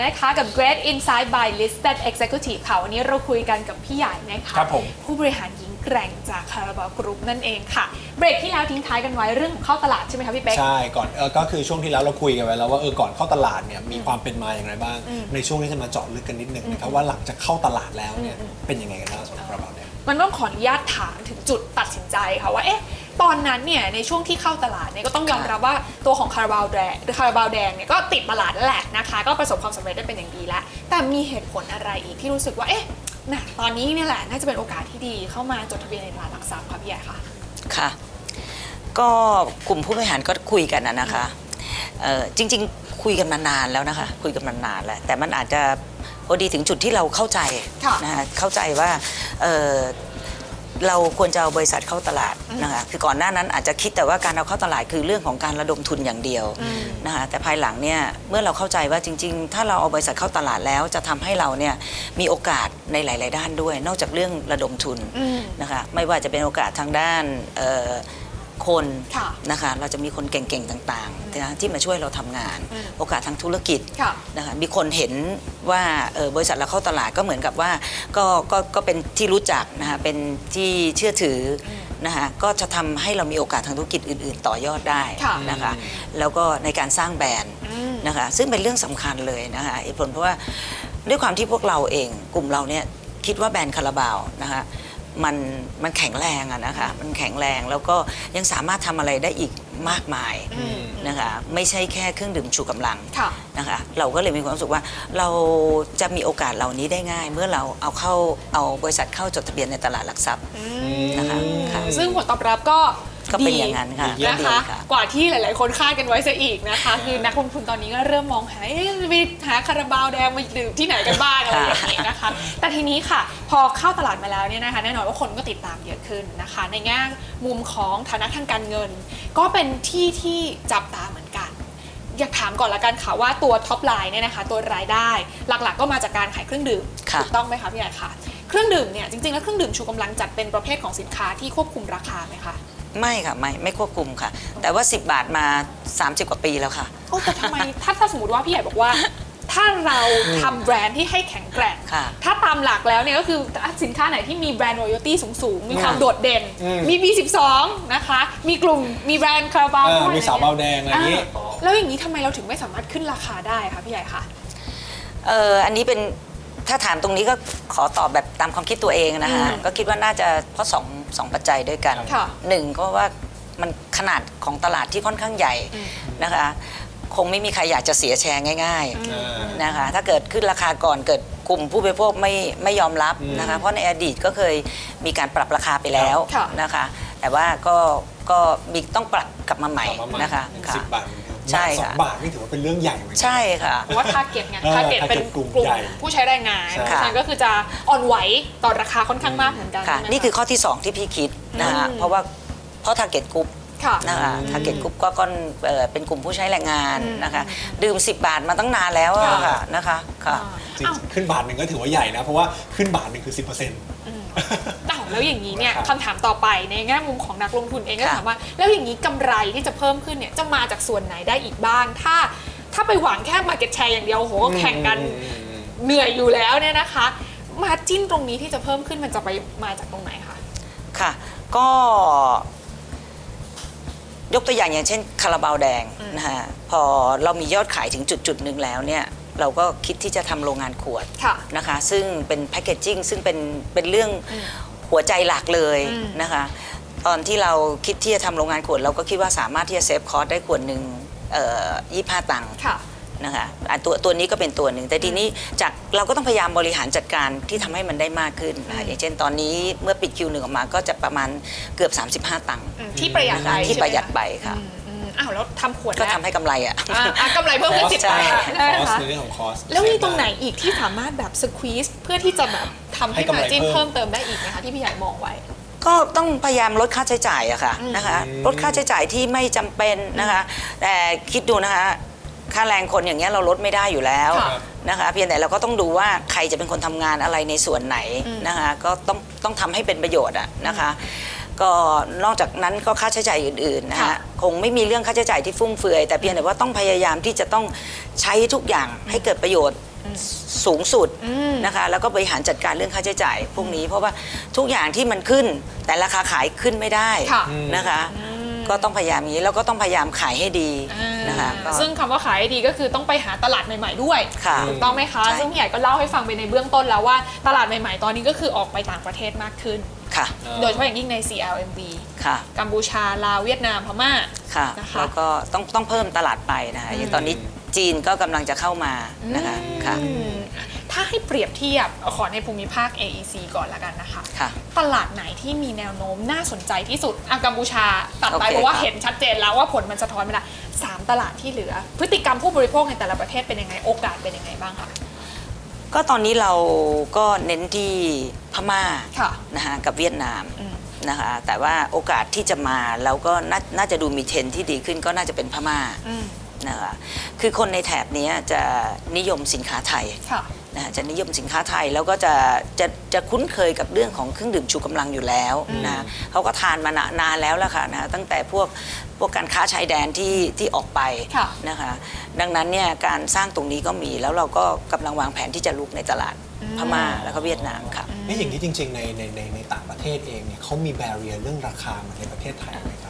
คุยกันต่อนะคะกับ Great Insight by Listed Executive ค่ะวันนี้เราคุยกันกับพี่ใหญ่นะคะครับผมผู้บริหารหญิงแกร่งจากคาราบาวกรุ๊ปนั่นเองค่ะ เบรกที่แล้วทิ้งท้ายกันไว้เรื่องของเข้าตลาดใช่ไหมคะพี่เป๊ก ใช่ก่อนเออก็คือช่วงที่แล้วเราคุยกันไว้แล้วว่าเออก่อนเข้าตลาดเนี่ยมีความเป็นมาอย่างไรบ้างอืมในช่วงนี้จะมาเจาะลึกกันนิดนึงนะครับว่าหลังจากเข้าตลาดแล้วเนี่ยเป็นยังไงกันบ้างสำหรับกระเป๋าเนี่ย มันต้องขออนุญาตถามถึงจุดตัดสินใจค่ะว่าเอ๊ะตอนนั้นเนี่ยในช่วงที่เข้าตลาดเนี่ยก็ต้องยอมรับว่าตัวของคาราบาวแดงคาราบาวแดงเนี่ยก็ติดตลาดแล้วแหละนะคะ ก็ประสบความสำเร็จได้เป็นอย่างดีแล้ว แต่มีเหตุผลอะไรอีกที่รู้สึกว่าเอ๊ะน่ะตอนนี้เนี่ยแหละน่าจะเป็นโอกาสที่ดีเข้ามาจดทะเบียนในตลาดหลักทรัพย์ค่ะพี่ใหญ่ค่ะค่ะ ก็กลุ่มผู้บริหารก็คุยกันนะนะคะเอ่อจริง ๆ คุยกันมานานแล้วนะคะ คุยกันมานานแล้วแต่มันอาจจะพอดีถึงจุดที่เราเข้าใจค่ะนะคะเข้าใจว่า เอ่อเราควรจะเอาบริษัทเข้าตลาดนะคะคือก่อนหน้านั้นอาจจะคิดแต่ว่าการเอาเข้าตลาดคือเรื่องของการระดมทุนอย่างเดียวอืมนะคะแต่ภายหลังเนี่ยเมื่อเราเข้าใจว่าจริง ๆ ถ้าเราเอาบริษัทเข้าตลาดแล้วจะทำให้เราเนี่ยมีโอกาสในหลาย ๆ ด้านด้วย นอกจากเรื่องระดมทุนอืมนะคะไม่ว่าจะเป็นโอกาสทางด้านเอ่อ คนค่ะนะคะเราจะมีคนเก่งๆต่างๆนะที่มาช่วยเราทำงานอืมโอกาสทางธุรกิจค่ะนะคะมีคนเห็นว่าเอ่อบริษัทเราเข้าตลาดก็เหมือนกับว่าก็ก็ก็เป็นที่รู้จักนะคะเป็นที่เชื่อถืออนะคะก็จะทำให้เรามีโอกาสทางธุรกิจอื่น ๆ ต่อยอดได้ค่ะนะคะแล้วก็ในการสร้างแบรนด์อืมนะคะซึ่งเป็นเรื่องสำคัญเลยนะคะเหตุผลเพราะว่าด้วยความที่พวกเราเองกลุ่มเราเนี่ยคิดว่าแบรนด์คาราบาวนะคะ มันมันแข็งแรงอะนะคะ มันแข็งแรงแล้วก็ยังสามารถทำอะไรได้อีกมากมายอืมนะคะ ไม่ใช่แค่เครื่องดื่มชูกำลังค่ะ นะคะ เราก็เลยมีความรู้สึกว่าเราจะมีโอกาสเหล่านี้ได้ง่าย เมื่อเราเอาเข้าเอาบริษัทเข้าจดทะเบียนในตลาดหลักทรัพย์นะคะค่ะ ซึ่งผลตอบรับก็ ก็เป็นดีอย่างนั้นค่ะนะดีคะ ค่ะ กว่าที่หลาย ๆ คนคาดกันไว้ซะอีกนะคะ คือนักลงทุนตอนนี้ก็เริ่มมองหาเอ๊ะไปหาคาราบาวแดงมาดื่มที่ไหนกันบ้างอะไรอย่างนี้นะคะ แต่ทีนี้ค่ะ พอเข้าตลาดมาแล้วเนี่ยนะคะแน่นอนว่าคนก็ติดตามเยอะขึ้นนะคะ ในแง่มุมของฐานะทางการเงิน ก็เป็นที่ที่จับตาเหมือนกัน อยากถามก่อนละกันค่ะว่าตัวท็อปไลน์เนี่ยนะคะ ตัวรายได้หลัก ๆ ก็มาจากการขายเครื่องดื่มค่ะ ถูกต้องไหมคะพี่ใหญ่คะเครื่องดื่มเนี่ยจริง ๆ แล้วเครื่องดื่มชูกำลังจัดเป็นประเภทของสินค้าที่ควบคุมราคาไหมคะ ไม่ค่ะไม่ไม่ควบคุมค่ะ แต่ว่า 10 บาทมา 30 กว่าปีแล้วค่ะ โอ้แต่ทำไม ถ้าถ้าสมมติว่าพี่ใหญ่บอกว่า ถ้าเราทำแบรนด์ที่ให้แข็งแกร่ง ค่ะถ้าตามหลักแล้วเนี่ยก็คือสินค้าไหนที่มีแบรนด์ royalty สูง ๆ มีความโดดเด่น อืม มี B12 นะคะ มีกลุ่มมีแบรนด์คาราบาวเออด้วยมีสาวเบาแดงอะไรอย่างนี้าแล้วอย่างนี้ทำไมเราถึงไม่สามารถขึ้นราคาได้คะพี่ใหญ่คะ เอออันนี้เป็น ถ้าถามตรงนี้ก็ขอตอบแบบตามความคิดตัวเองนะคะอืมก็คิดว่าน่าจะเพราะสองสองปัจจัยด้วยกันค่ะ หนึ่งก็ว่ามันขนาดของตลาดที่ค่อนข้างใหญ่อืมนะคะ คงไม่มีใครอยากจะเสียแชร์ง่ายอืมอ่าๆนะคะ ถ้าเกิดขึ้นราคาก่อนเกิดกลุ่มผู้บริโภคไม่ไม่ยอมรับอืมนะคะ เพราะในอดีตก็เคยมีการปรับราคาไปแล้วค่ะ นะคะ แต่ว่าก็ก็มีต้องปรับกลับมาใหม่กลับมาใหม่นะคะค่ะ สิบบาทเหมือนกัน ใช่สอค่ะงบาทนี่ถือว่าเป็นเรื่องใหญ่เหมือนกั ใช่ค่ะ เพราะว่า target ไงเออ target เป็น target กลุ่มกลุ่มใหญ่ผู้ใช้แรงงานใช่ เพราะฉะนั้นก็คือจะอ่อนไหวต่อราคาค่อนข้างมากเหมือนกันค่ะ ใช่ไหมนี่คือข้อที่ 2 ที่พี่คิดนะคะอืม เพราะว่าเพราะ target group ค่ะ นะคะอืม target group ก็ก็เอ่อเป็นกลุ่มผู้ใช้แรงงานอืมนะคะ ดื่ม 10 บาทมาตั้งนานแล้วอะค่ะ ค่ะนะคะค่ะ จริงอ้าวขึ้นบาทหนึ่งก็ถือว่าใหญ่นะ เพราะว่าขึ้นบาทหนึ่งคือ 10%เอืม อ้าวแล้วอย่างนี้เนี่ยครับคำถามต่อไปในแง่มุมของนักลงทุนเองก็ค่ะถามว่า แล้วอย่างนี้กำไรที่จะเพิ่มขึ้นเนี่ยจะมาจากส่วนไหนได้อีกบ้าง ถ้าถ้าไปหวังแค่ market share อย่างเดียวโหก็แข่งกันเหนื่อยอยู่แล้วเนี่ยนะคะมาจิ้นตรงนี้ที่จะเพิ่มขึ้นมันจะไปมาจากตรงไหนคะค่ะ ก็ยกตัวอย่างอย่างเช่นคาราบาวแดงอืมนะคะพอเรามียอดขายถึงจุดจุดๆหนึ่งแล้วเนี่ย เราก็คิดที่จะทำโรงงานขวดค่ะนะคะ ซึ่งเป็นแพ c เกจจิ้งซึ่งเป็นเป็นเรื่องอืมหัวใจหลักเลยอืม นะคะ ตอนที่เราคิดที่จะทำโรงงานขวด เราก็คิดว่าสามารถที่จะเซฟคอสได้ขวดหนึ่งยี่ห้าตังค์ ค่ะ นะคะอะตัวตัวนี้ก็เป็นตัวหนึ่ง แต่ทีนี้จากเราก็ต้องพยายามบริหารจัดการที่ทำให้มันได้มากขึ้นนะคะอย่างเช่นตอนนี้เมื่อปิดคิวหนึ่งออกมาก็จะประมาณเกือบ 35 ตังค์อืมที่ประหยัดไปที่ใช่หมประหยัดไปค่ะ อืม อืมอ้าวแล้วทำขวดก็แล้วทำให้กำไรอะ อะอะกำไรเพิ่มขึ้นสิบใช่บาทได้คอไหมสคะในเรื่องของคอส แล้วมีตรงไหนอีกที่สามารถแบบสควีสเพื่อที่จะแบบทำให้ให้กำไรมาจิ้นเพิ่เพิ่มมเติมได้อีกไหมคะที่พี่ใหญ่มองไว้ ก็ต้องพยายามลดค่าใช้จ่ายอะค่ะอืมนะคะลดค่าใช้จ่ายที่ไม่จำเป็นนะคะ แต่คิดดูนะคะ ค่าแรงคนอย่างเงี้ยเราลดไม่ได้อยู่แล้วค่ะ นะคะ เพียงแต่เราก็ต้องดูว่าใครจะเป็นคนทำงานอะไรในส่วนไหนอืมนะคะ ก็ต้องต้องทำให้เป็นประโยชน์อะนะคะ ก็นอกจากนั้นก็ค่าใช้จ่ายอื่นๆนะค่ะฮะคงไม่มีเรื่องค่าใช้จ่ายที่ฟุ่มเฟือย แต่เพียงแต่ว่าต้องพยายามที่จะต้องใช้ทุกอย่างให้เกิดประโยชน์สูงสุดอืมนะคะ แล้วก็บริหารจัดการเรื่องค่าใช้จ่ายพวกนี้ เพราะว่าทุกอย่างที่มันขึ้น แต่ราคาขายขึ้นไม่ได้ค่ะ นะคะ ก็ต้องพยายามอย่างนี้แล้วก็ต้องพยายามขายให้ดีนะคะก็ ซึ่งคำว่าขายให้ดีก็คือต้องไปหาตลาดใหม่ ๆ ด้วยค่ะถูกต้องไหมคะ ใช่ ซึ่งพี่ใหญ่ก็เล่าให้ฟังไปในเบื้องต้นแล้วว่าตลาดใหม่ ๆ ตอนนี้ก็คือออกไปต่างประเทศมากขึ้น ค่ะ โดยเฉพาะอย่างยิ่งใน CLMV ค่ะ กัมพูชา ลาว เวียดนาม พม่า ค่ะ นะคะแล้วก็ต้องต้องเพิ่มตลาดไปนะคะอย่างตอนนี้จีนก็กำลังจะเข้ามานะคะค่ะอืมถ้าให้เปรียบเทียบขอในภูมิภาค AEC ก่อนละกันนะคะ ค่ะ ตลาดไหนที่มีแนวโน้มน่าสนใจที่สุดอะกัมพูชาตัดไปโอเคเพราะว่าครับ เห็นชัดเจนแล้วว่าผลมันสะท้อนไม่ได้สามตลาดที่เหลือ พฤติกรรมผู้บริโภคในแต่ละประเทศเป็นยังไง โอกาสเป็นยังไงบ้างคะ ก็ตอนนี้เราก็เน้นที่พม่าค่ะนะคะกับเวียดนามอืม นะคะแต่ว่าโอกาสที่จะมาเราก็นาน่าจะดูมีเทรนด์ที่ดีขึ้นก็น่าจะเป็นพม่าอืมนะคะคือคนในแถบเนี้ยจะนิยมสินค้าไทย ค่ะ นะฮะจะนิยมสินค้าไทยแล้วก็จะจะจะคุ้นเคยกับเรื่องของเครื่องดื่มชูกำลังอยู่แล้วนะเขาก็ทานมานานานแล้วละค่ะนะตั้งแต่พวก พวกการค้าชายแดนที่ที่ออกไปค่ะนะคะ ดังนั้นเนี่ยการสร้างตรงนี้ก็มีแล้วเราก็กำลังวางแผนที่จะลุกในตลาดพม่าแล้วก็เวียดนามค่ะ นี่อย่างนี้จริงๆ ในในในในต่างประเทศเองเนี่ยเขามีแบเรียเรื่องราคาเหมือนในประเทศไทยไหมครับ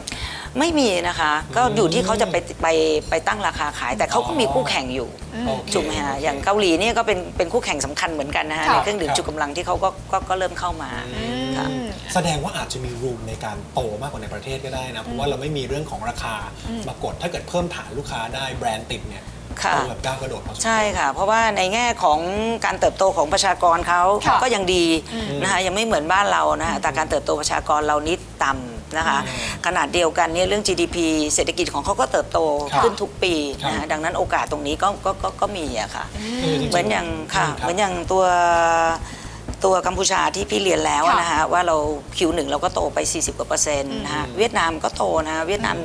ไม่มีนะคะ ก็อยู่ที่เขาจะไปไปไปตั้งราคาขาย แต่เขาก็มีคู่แข่งอยู่โอเคถูกไหมฮะอย่างเกาหลีเนี่ยก็เป็นเป็นคู่แข่งสำคัญเหมือนกันนะฮะค่ะในเครื่องดื่มครับชูกำลังที่เขาก็ก็ก็เริ่มเข้ามาค่ะอืมแสดงว่าอาจจะมีรูมในการโตมากกว่าในประเทศก็ได้นะ เพราะว่าเราไม่มีเรื่องของราคามากดถ้าเกิดเพิ่มฐานลูกค้าได้แบรนด์ติดเนี่ยค่ะ โตแบบก้าวกระโดดพอสมควร ใช่ค่ะ เพราะว่าในแง่ของการเติบโตของประชากรเขาค่ะก็ยังดีนะคะยังไม่เหมือนบ้านเรานะคะแต่การเติบโตประชากรเรานิดต่ำ นะคะขนาดเดียวกันเนี่ยเรื่อง GDP เศรษฐกิจของเขาก็เติบโตครับขึ้นทุกปีครับนะคะดังนั้นโอกาสตรงนี้ก็ก็ก็ก็มีอะค่ะเออจริงๆเหมือนอย่างค่ะอืมครับเหมือนอย่างตัว ตัวกัมพูชาที่พี่เรียนแล้วอะค่ะนะคะว่าเรา Q1 เราก็โตไป 40กว่าเปอร์เซ็นต์นะคะเวียดนามก็โตนะคะเวียดนาม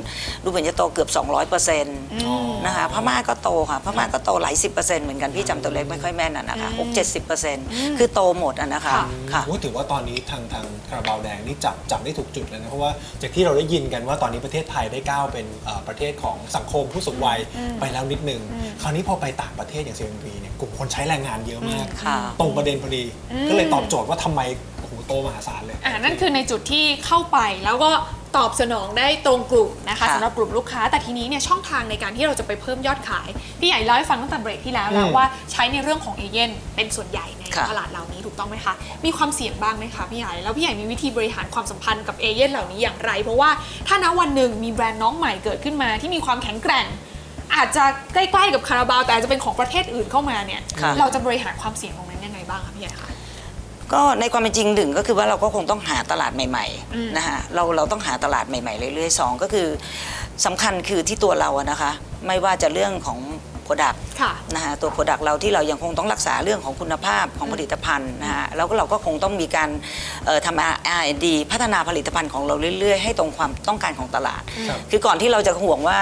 ดูเหมือนจะโตเกือบ 200เปอร์เซ็นต์อ๋อนะคะพม่าก็โตค่ะพม่าก็โตหลายสิบเปอร์เซ็นต์เหมือนกันพี่จำตัวเลขไม่ค่อยแม่นอะนะคะหกเจ็ดสิบเปอร์เซ็นต์คือโตหมดอะนะคะค่ะค่ะโอ้ถือว่าตอนนี้ทางทางคาราบาวแดงนี่จับจับได้ถูกจุดเลยนะเพราะว่าจากที่เราได้ยินกันว่าตอนนี้ประเทศไทยได้ก้าวเป็นเอ่อประเทศของสังคมผู้สูงวัยไปแล้วนิดนึง คราวนี้พอไปต่างประเทศอย่าง CMV เนี่ยกลุ่มคนใช้แรงงานเยอะมาก ค่ะ ตรงประเด็นพอดีก็เลยตอบโจทย์ว่าทำไมโอ้โหโตมหาศาลเลยอ่านั่นคือในจุดที่เข้าไปแล้วก็ตอบสนองได้ตรงกลุ่มนะคะค่ะสำหรับกลุ่มลูกค้า แต่ทีนี้เนี่ยช่องทางในการที่เราจะไปเพิ่มยอดขาย พี่ใหญ่เล่าให้ฟังตั้งแต่เบรกที่แล้วแล้วอืมว่าใช้ในเรื่องของเอเย่นเป็นส่วนใหญ่ในค่ะตลาดเหล่านี้ถูกต้องไหมคะ มีความเสี่ยงบ้างไหมคะพี่ใหญ่ แล้วพี่ใหญ่มีวิธีบริหารความสัมพันธ์กับเอเย่นเหล่านี้อย่างไร เพราะว่าถ้าณวันหนึ่งมีแบรนด์น้องใหม่เกิดขึ้นมาที่มีความแข็งแกร่ง อาจจะใกล้ๆกับคาราบาวแต่อาจจะเป็นของประเทศอื่นเข้ามาเนี่ยค่ะเราจะบริหารความเสี่ยงตรงนั้นยังไงบ้างคะพี่ใหญ่คะ ก็ในความเป็นจริงหนึ่งก็คือว่าเราก็คงต้องหาตลาดใหม่อืมๆนะคะเราเราต้องหาตลาดใหม่ๆเรื่อยๆสองก็คือสำคัญคือที่ตัวเราอะนะคะ ไม่ว่าจะเรื่องของ Product ค่ะนะคะตัว Product เราที่เรายังคงต้องรักษาเรื่องของคุณภาพของผลิตภัณฑ์นะฮะแล้วก็เราก็คงต้องมีการเอ่อทำ R&D พัฒนาผลิตภัณฑ์ของเราเรื่อยๆ ให้ตรงความต้องการของตลาดครับคือก่อนที่เราจะห่วงว่า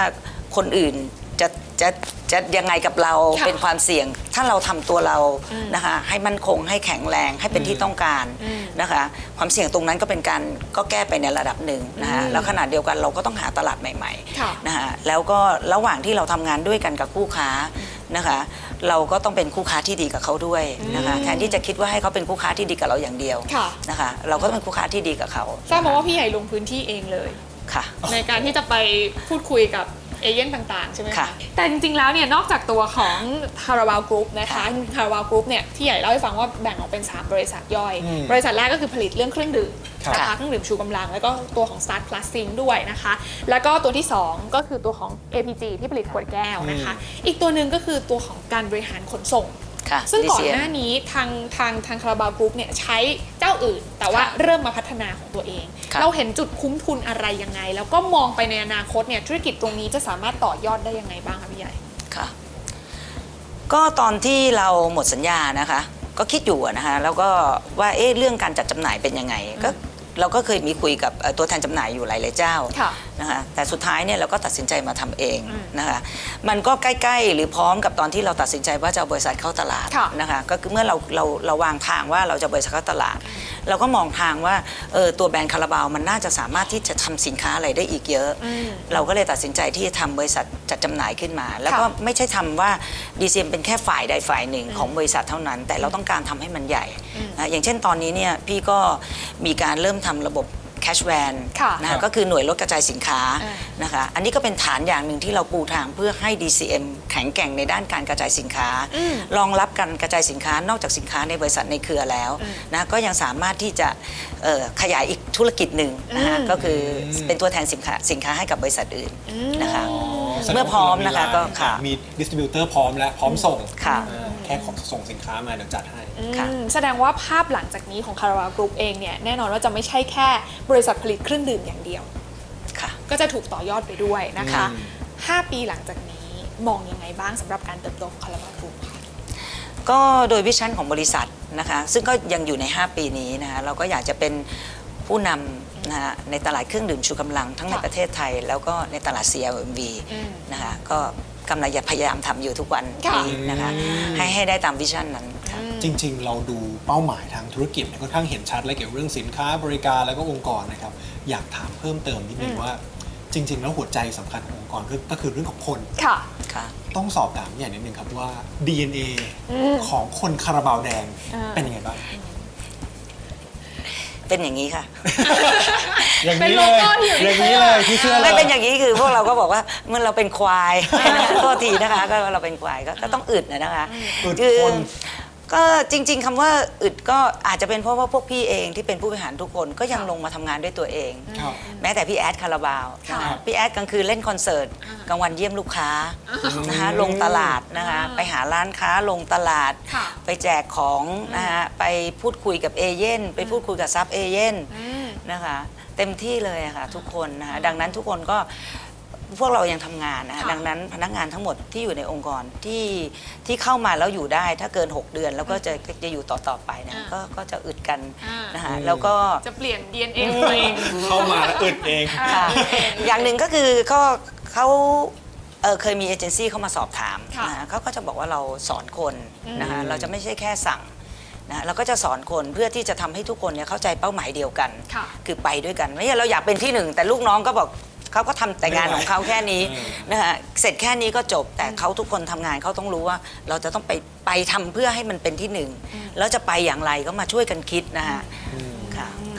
คนอื่นจะจะ จะยังไงกับเราค่ะเป็นความเสี่ยง ถ้าเราทำตัวเราอืมนะคะให้มั่นคงให้แข็งแรงให้เป็นที่ต้องการอืมนะคะ ความเสี่ยงตรงนั้นก็เป็นการก็แก้ไปในระดับหนึ่งนะคะอืมแล้วขนาดเดียวกันเราก็ต้องหาตลาดใหม่ค่ะ ๆนะคะแล้วก็ระหว่างที่เราทำงานด้วยกันกับคู่ค้านะคะ เราก็ต้องเป็นคู่ค้าที่ดีกับเขาด้วยนะคะอืมแทนที่จะคิดว่าให้เขาเป็นคู่ค้าที่ดีกับเราอย่างเดียวค่ะ นะคะ เราก็ต้องเป็นคู่ค้าที่ดีกับเขาทราบมาว่าพี่ใหญ่ลงพื้นที่เองเลย ค่ะ ในการที่จะไปพูดคุยกับ เอเย่นต่างๆ ใช่ไหมค่ะ คะ แต่จริงๆ แล้วเนี่ยนอกจากตัวของคาราบาวกรุ๊ปนะคะคาราบาวกรุ๊ปเนี่ยพี่ใหญ่เล่าให้ฟังว่าแบ่งออกเป็น 3 บริษัทย่อย อืมบริษัทแรกก็คือผลิตเรื่องเครื่องดื่มครับนะคะเครื่องดื่มชูกำลัง แล้วก็ตัวของ Start Plus Sing ด้วยนะคะ แล้วก็ตัวที่ 2 ก็คือตัวของ APG ที่ผลิตขวดแก้วนะคะ อีกตัวหนึ่งก็คือตัวของการบริหารขนส่งค่ะ ซึ่งก่อน DCM หน้านี้ทางทางทางคาราบาวกรุ๊ปเนี่ยใช้เจ้าอื่น แต่ว่าค่ะเริ่มมาพัฒนาของตัวเองค่ะเราเห็นจุดคุ้มทุนอะไรยังไง แล้วก็มองไปในอนาคตเนี่ยธุรกิจตรงนี้จะสามารถต่อยอดได้ยังไงบ้างคะพี่ใหญ่ค่ะก็ตอนที่เราหมดสัญญานะคะ ก็คิดอยู่อะนะคะแล้วก็ว่าเอ๊ะเรื่องการจัดจำหน่ายเป็นยังไงก็ เราก็เคยมีคุยกับเอ่อตัวแทนจำหน่ายอยู่หลายๆเจ้าค่ะนะคะแต่สุดท้ายเนี่ยเราก็ตัดสินใจมาทำเองอืมนะคะมันก็ใกล้ๆ หรือพร้อมกับตอนที่เราตัดสินใจว่าจะเอาบริษัทเข้าตลาดค่ะนะคะก็คือเมื่อเราเราเราวางทางว่าเราจะบริษัทเข้าตลาด เราก็มองทางว่าเออตัวแบรนด์คาราบาวมันน่าจะสามารถที่จะทำสินค้าอะไรได้อีกเยอะอืมเราก็เลยตัดสินใจที่จะทำบริษัทจัดจำหน่ายขึ้นมา แล้วก็ค่ะไม่ใช่ทำว่า DCM เป็นแค่ฝ่ายใดฝ่ายหนึ่งของบริษัทเท่านั้น แต่เราต้องการทำให้มันใหญ่นะอย่างเช่นตอนนี้เนี่ยพี่ก็มีการเริ่มทำระบบ cash van ค่ะนะครัคะบก็คือหน่วยลดกระจายสินค้าอ่านะคะอันนี้ก็เป็นฐานอย่างหนึ่งที่เราปูทางเพื่อให้ DCM แข็งแกร่งในด้านการกระจายสินค้า รองรับการกระจายสินค้านอกจากสินค้าในบริษัทในเครือแล้วนะก็ยังสามารถที่จะเอ่อขยายอีกธุรกิจหนึ่งนะคะก็คือเป็นตัวแทนสินค้าสินค้าให้กับบริษัทอื่นนะคะ เมื่อพร้อมนะคะก็ค่ะมีดิสติบิวเตอร์พร้อมและพร้อมส่งค่ะ อ่าแค่ขอส่งสินค้ามาเดี๋ยวจัดให้ ค่ะ อืมแสดงว่าภาพหลังจากนี้ของคารา v ากรุ๊ปเองเนี่ยแน่นอนว่าจะไม่ใช่แค่บริษัทผลิตเครื่องดื่มอย่างเดียว ค่ะ ก็จะถูกต่อยอดไปด้วยนะคะ อืม 5 ปีหลังจากนี้มองยังไงบ้างสำหรับการเติบโตของคารา v ากรุ๊ปค่ะก็โดยวิชั่นของบริษัทนะคะ ซึ่งก็ยังอยู่ใน 5 ปีนี้นะคะเราก็อยากจะเป็นผู้นำ นะคะในตลาดเครื่องดื่มชูกำลังทั้งในค่ะประเทศไทย แล้วก็ในตลาด CLMV อืมนะคะก็กำลังจะพยายามทำอยู่ทุกวันค่ะนี้นะคะให้ให้ได้ตามวิชั่นนั้นค่ะ จริง ๆ เราดูเป้าหมายทางธุรกิจเนี่ยค่อนข้างเห็นชัดเลยเกี่ยวกับเรื่องสินค้าบริการแล้วก็องค์กรนะครับ อยากถามเพิ่มเติมนิดนึงว่า จริง ๆ แล้วหัวใจสำคัญขององค์กรก็ก็คือเรื่องของคน ค่ะ ค่ะ ต้องสอบถามอย่างนิดนึงครับว่า DNA ของคนคาราบาวแดงอ่าเป็นยังไงบ้าง เป็นอย่างนี้ค่ะ อย่างเป็นนี้โลเลยโก้ที่อยู่ในอย่างนี้เลยที่เชื่อเลไม่ยเป็นอย่างนี้คือพวกเราก็บอกว่าเมื่อเราเป็นควายโทษทีนะคะ ก็เราเป็นควายก็ก็ต้องอึดนะนะคะ อึดคือคน ก็จริง ๆคำว่าอึดก็อาจจะเป็นเพราะว่าพวกพี่เองที่เป็นผู้บริหารทุกคนก็ยังลงมาทำงานด้วยตัวเอง ครับ แม้แต่พี่แอดคาราบาวค่ะนะคะพี่แอดกลางคืนเล่นคอนเสิร์ตกลางวันเยี่ยมลูกค้านะคะลงตลาดนะคะอ่าไปหาร้านค้าลงตลาด ค่ะ ไปแจกของนะคะไปพูดคุยกับเอเย่นไปพูดคุยกับซับเอเย่น อืม นะคะเต็มที่เลยอะค่ะทุกคนนะคะดังนั้นทุกคนก็ พวกเรายังทำงานนะคะค่ะดังนั้นพนักงานทั้งหมดที่อยู่ในองค์กรที่ที่เข้ามาแล้วอยู่ได้ถ้าเกิน 6 เดือน แล้วก็จะจะอยู่ต่อต่อๆไปเนะอ่า ก็ก็จะอึดกันอ่านนะคะแล้วก็ จะเปลี่ยน DNA ของตัวเองเข้ามาแล้วอึดเองค่ะอย่างหนึ่งก็คือก็เขาเอ่อเคยมีเอเจนซี่เข้ามาสอบถามค่ะนะคะเขาก็จะบอกว่าเราสอนคนนะคะอืมเราจะไม่ใช่แค่สั่งนะเราก็จะสอนคนเพื่อที่จะทำให้ทุกคนเนี่ยเข้าใจเป้าหมายเดียวกันค่ะคือไปด้วยกันไม่ใช่เราอยากเป็นที่หนึ่งแต่ลูกน้องก็บอก เขาก็ทำแต่งานของเขาแค่นี้อืมนะคะเสร็จแค่นี้ก็จบแต่เขาทุกคนทำงานเขาต้องรู้ว่า เราจะต้องไปไปทำเพื่อให้มันเป็นที่หนึ่งแล้วจะไปอย่างไรก็มาช่วยกันคิดนะคะ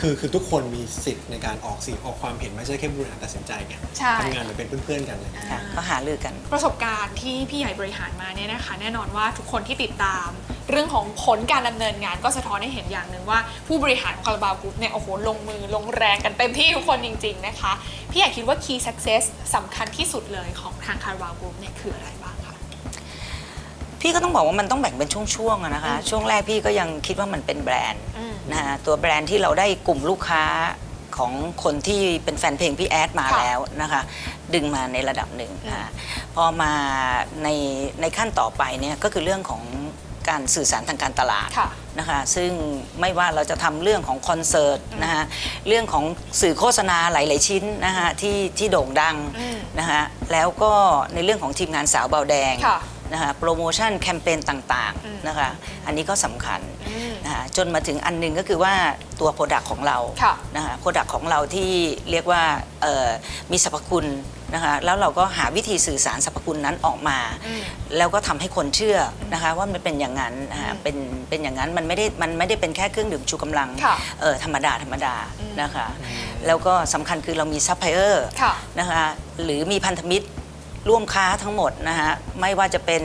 ค่ะคือคือทุกคนมีสิทธิ์ในการออกเสียงออกความเห็นไม่ใช่แค่บริหารตัดสินใจไงใช่ ทำงานเหมือนเป็นเพื่อนๆกันเลย ค่ะก็หารือกัน ประสบการณ์ที่พี่ใหญ่บริหารมาเนี่ยนะคะ แน่นอนว่าทุกคนที่ติดตาม เรื่องของผลการดำเนินงานก็สะท้อนให้เห็นอย่างหนึ่งว่าผู้บริหารของคาราบาวกรุ๊ปเนี่ยโอ้โหลงมือลงแรงกันเต็มที่ทุกคนจริง ๆนะคะ พี่ใหญ่คิดว่า key success สำคัญที่สุดเลยของทางคาราบาวกรุ๊ปเนี่ยคืออะไรบ้างคะ พี่ก็ต้องบอกว่ามันต้องแบ่งเป็นช่วงๆอะนะคะ ช่วงแรกพี่ก็ยังคิดว่ามันเป็นแบรนด์อืมนะฮะตัวแบรนด์ที่เราได้กลุ่มลูกค้าของคนที่เป็นแฟนเพลงพี่แอดมาค่ะแล้วนะคะ ดึงมาในระดับหนึ่งนะคะพอมาในในขั้นต่อไปเนี่ยก็คือเรื่องของการสื่อสารทางการตลาดค่ะนะคะซึ่งไม่ว่าเราจะทำเรื่องของคอนเสิร์ตนะคะเรื่องของสื่อโฆษณาหลาย ๆ ชิ้นนะคะที่ที่โด่งดังอืมนะคะแล้วก็ในเรื่องของทีมงานสาวเบาแดงค่ะ นะคะโปรโมชั่นแคมเปญต่างๆนะคะอันนี้ก็สำคัญอืมนะคะจนมาถึงอันหนึงก็คือว่าตัวโปรดักของเราค่ะนะคะโปรดักของเราที่เรียกว่าเอ่อมีสรรพคุณนะคะแล้วเราก็หาวิธีสื่อสารสรรพคุณนั้นออกมาอืมแล้วก็ทำให้คนเชื่อนะคะว่ามันเป็นอย่างนั้นนะคะเป็นเป็นอย่างนั้นมันไม่ได้มันไม่ได้เป็นแค่เครื่องดื่มชูกำลังค่ะเออธรรมดาธรรมดานะคะแล้วก็สำคัญคือเรามีซัพพลายเออร์ค่ะนะคะหรือมีพันธมิตร ร่วมค้าทั้งหมดนะฮะไม่ว่าจะเป็น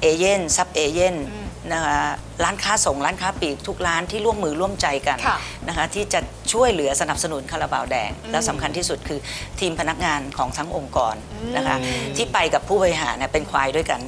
เอเย่นซับเอเย่น นะคะร้านค้าส่งร้านค้าปลีกทุกร้านที่ร่วมมือร่วมใจกันค่ะนะคะที่จะช่วยเหลือสนับสนุนคาราบาวแดง แล้วสำคัญที่สุดคือทีมพนักงานของทั้งองค์กรนะคะที่ไปกับผู้บริหารเนี่ยเป็นควายด้วยกัน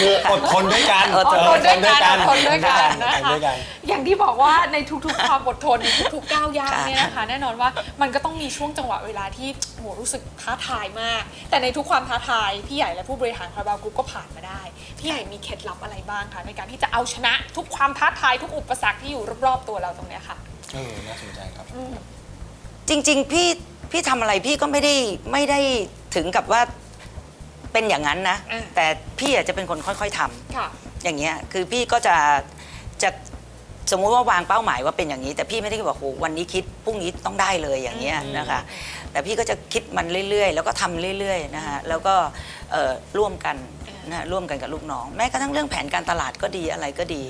คืออดทนด้วยกันอดทน อดทนด้วยกันอดทนด้วยกันอดนะทนคะด้วยกัน อย่างที่บอกว่าในทุกๆ ความอดทนในทุกๆก้าวย่างค่ะเนี่ยนะคะ แน่นอนว่ามันก็ต้องมีช่วงจังหวะเวลาที่โหรู้สึกท้าทายมาก แต่ในทุกความท้าทาย พี่ใหญ่และผู้บริหารคาราบาวกรุ๊ปก็ผ่านมาได้ พี่ใหญ่มีเคล็ดลับอะไรบ้างคะในการที่จะเอาชนะทุกความท้าทายทุกอุปสรรคที่อยู่รอบๆตัวเราตรงเนี้ยค่ะ เออน่าสนใจครับจริง ๆ พี่พี่ทำอะไรพี่ก็ไม่ได้ไม่ได้ถึงกับว่าเป็นอย่างนั้นนะ อ่า แต่พี่อาจจะเป็นคนค่อย ๆทำ ค่ะ อย่างเงี้ยคือพี่ก็จะจะสมมุติว่าวางเป้าหมายว่าเป็นอย่างนี้ แต่พี่ไม่ได้บอกโหวันนี้คิดพรุ่งนี้ต้องได้เลยอย่างเงี้ยนะคะ แต่พี่ก็จะคิดมันเรื่อยๆ แล้วก็ทำเรื่อยๆนะคะแล้วก็เอ่อร่วมกัน นะฮะร่วมกันกับลูกน้อง แม้กระทั่งเรื่องแผนการตลาดก็ดีอะไรก็ดี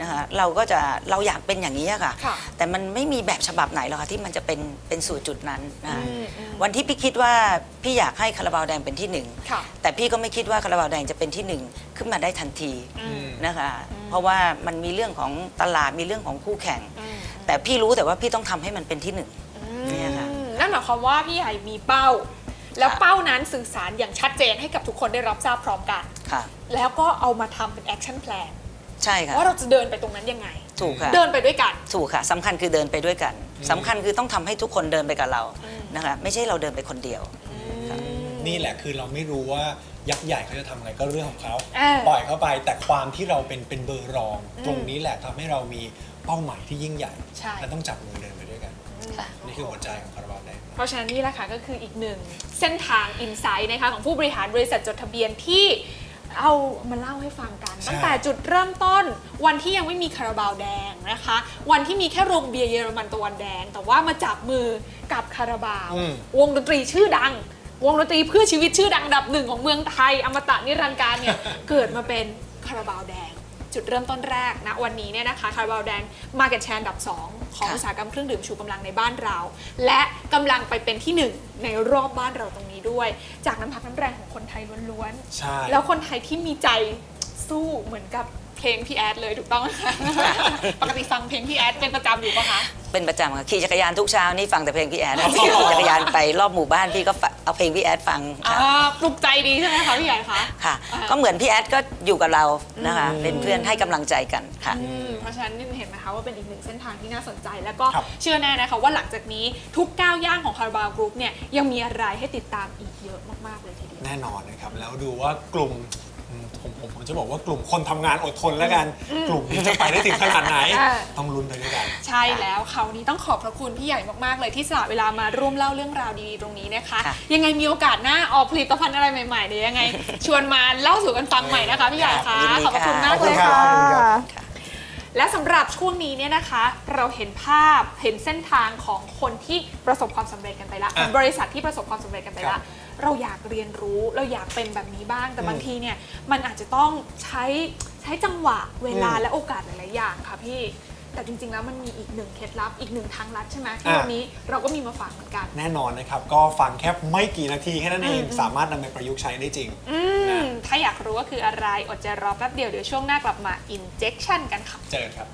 นะคะเราก็จะเราอยากเป็นอย่างนี้อะค่ะ ค่ะแต่มันไม่มีแบบฉบับไหนหรอกค่ะที่มันจะเป็นเป็นสู่จุดนั้นนะคะอืมอืม วันที่พี่คิดว่าพี่อยากให้คาราบาวแดงเป็นที่หนึ่ง ค่ะ แต่พี่ก็ไม่คิดว่าคาราบาวแดงจะเป็นที่หนึ่งขึ้นมาได้ทันทีอืมนะคะ เพราะว่ามันมีเรื่องของตลาดมีเรื่องของคู่แข่งอืมแต่พี่รู้แต่ว่าพี่ต้องทำให้มันเป็นที่หนึ่ง เนี่ยค่ะอืมนั่นหมายความว่าพี่ใหญ่มีเป้า แล้วค่ะเป้านั้นสื่อสารอย่างชัดเจนให้กับทุกคนได้รับทราบพร้อมกัน ค่ะ แล้วก็เอามาทำเป็นแอคชั่นแพลนใช่ค่ะ ว่าเราจะเดินไปตรงนั้นยังไง ถูกค่ะ เดินไปด้วยกัน ถูกค่ะสำคัญคือเดินไปด้วยกันสำคัญคือต้องทำให้ทุกคนเดินไปกับเราอืม นะคะ ไม่ใช่เราเดินไปคนเดียว นี่แหละคือเราไม่รู้ว่ายักษ์ใหญ่เขาจะทำอะไรก็เรื่องของเขาอ่า ปล่อยเข้าไป แต่ความที่เราเป็นเป็นเบอร์รอง ตรงนี้แหละทำให้เรามีเป้าหมายที่ยิ่งใหญ่ใช่ และต้องจับมือเดินไปด้วยกัน ค่ะ นี่คือหัวใจของคาร ราะฉะนั้นนี่แหละค่ะก็คืออีกหนึ่งเส้นทางอินไซต์นะคะของผู้บริหารบริษัทจดทะเบียนที่เอามาเล่าให้ฟังกันใช่ตั้งแต่จุดเริ่มต้นวันที่ยังไม่มีคาราบาวแดงนะคะ วันที่มีแค่โรงเบียร์เยอรมันตะวันแดง แต่ว่ามาจับมือกับคาราบาวอืมวงดนตรีชื่อดัง วงดนตรีเพื่อชีวิตชื่อดังอันดับหนึ่งของเมืองไทย อมตะนิรันดร์การเนี่ย เกิดมาเป็นคาราบาวแดง จุดเริ่มต้นแรกนะวันนี้เนี่ยนะคะคาราบาวแดงมาเก็ตแชร์อันดับ 2 ของค่ะอุตสาหกรรมเครื่องดื่มชูกำลังในบ้านเรา และกำลังไปเป็นที่หนึ่งในรอบบ้านเราตรงนี้ด้วย จากน้ำพักน้ำแรงของคนไทยล้วนใช่ๆแล้วคนไทยที่มีใจสู้เหมือนกับ เพลงพี่แอดเลยถูกต้องไหมคะปกติฟังเพลงพี่แอดเป็นประจำอยู่ปะคะ เป็นประจำค่ะขี่จักรยานทุกเช้านี่ฟังแต่เพลงพี่แอดนะขี่จักรยานไปรอบหมู่บ้านพี่ก็ฟังเอาเพลงพี่แอดฟังอ่าค่ะปลุกใจดีใช่ไหมคะพี่ใหญ่คะ ค่ะ อ่า ก็เหมือนพี่แอดก็อยู่กับเรานะคะอืมเป็นเพื่อนให้กำลังใจกันค่ะ อืมเพราะฉะนั้นนี่เห็นไหมคะว่าเป็นอีกหนึ่งเส้นทางที่น่าสนใจ แล้วก็ครับ เชื่อแน่นะคะว่าหลังจากนี้ทุกก้าวย่างของคาราบาวกรุ๊ปเนี่ยยังมีอะไรให้ติดตามอีกเยอะมากๆเลยทีเดียว แน่นอนนะครับ แล้วดูว่ากลุ่มอืม ผมผมผมจะบอกว่ากลุ่มคนทำงานอดทนแล้วกัน กลุ่มนี้จะไปได้ถึงขนาดไหน อ่า ต้องลุ้นไปด้วยกัน ใช่แล้วคราวนี้ต้องขอบพระคุณพี่ใหญ่มากๆ เลยที่สละเวลามาร่วมเล่าเรื่องราวดีๆตรงนี้นะคะ ค่ะ ยังไงมีโอกาสหน้าออกผลิตภัณฑ์อะไรใหม่ๆเดี๋ยวยังไง ชวนมาเล่าสู่กันฟังใหม่นะคะพี่ใหญ่คะยินดีขอบพระคุณค่ะมากเลยขอบคุณครัค่ะบค่ะและสำหรับช่วงนี้เนี่ยนะคะ เราเห็นภาพเห็นเส้นทางของคนที่ประสบความสำเร็จกันไปละอะบริษัทที่ประสบความสำเร็จกันไปครัละบ เราอยากเรียนรู้เราอยากเป็นแบบนี้บ้าง แต่อืมบางทีเนี่ยมันอาจจะต้องใช้ใช้จังหวะเวลาอืมและโอกาสหลายๆอย่างค่ะพี่ แต่จริงๆแล้วมันมีอีกหนึ่งเคล็ดลับอีกหนึ่งทางลัดใช่ไหมที่อะวันนี้เราก็มีมาฝากเหมือนกัน แน่นอนนะครับ ก็ฟังแค่ไม่กี่นาทีแค่นั้นเองอืมสามารถนำไปประยุกต์ใช้ได้จริงอืนะมถ้าอยากรู้ว่าคืออะไรอดใจรอแป๊บเดียวเดี๋ยวช่วงหน้ากลับมา injection กันค่ะเจอกันครับ